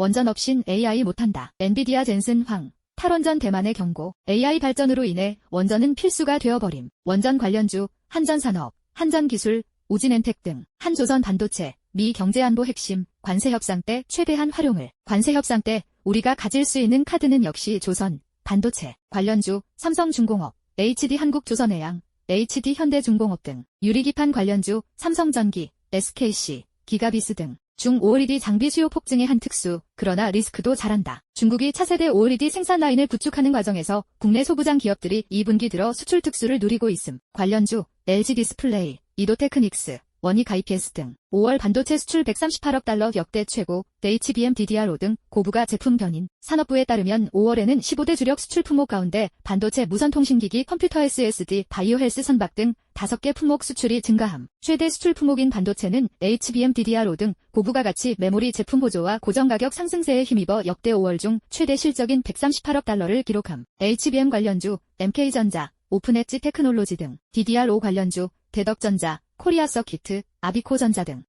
원전 없인 AI 못한다. 엔비디아 젠슨 황. 탈원전 대만의 경고. AI 발전으로 인해 원전은 필수가 되어버림. 원전 관련주, 한전산업, 한전기술, 우진엔텍 등 한조선 반도체, 미 경제안보 핵심, 관세협상 때 최대한 활용을. 관세협상 때 우리가 가질 수 있는 카드는 역시 조선, 반도체, 관련주, 삼성중공업, HD 한국조선해양, HD 현대중공업 등 유리기판 관련주, 삼성전기, SKC, 기가비스 등 중 OLED 장비 수요 폭증의 한 특수, 그러나 리스크도 잘한다. 중국이 차세대 OLED 생산 라인을 구축하는 과정에서 국내 소부장 기업들이 2분기 들어 수출 특수를 누리고 있음. 관련주, LG 디스플레이, 이도테크닉스, 원익 IPS 등 5월 반도체 수출 138억 달러 역대 최고, HBM DDR5 등 고부가 제품 변인. 산업부에 따르면 5월에는 15대 주력 수출 품목 가운데 반도체 무선통신기기 컴퓨터 SSD, 바이오 헬스 선박 등 5개 품목 수출이 증가함. 최대 수출 품목인 반도체는 HBM DDR5 등 고부가 가치 메모리 제품 보조와 고정 가격 상승세에 힘입어 역대 5월 중 최대 실적인 138억 달러를 기록함. HBM 관련주, MK전자, 오픈엣지 테크놀로지 등 DDR5 관련주, 대덕전자, 코리아 서키트, 아비코전자 등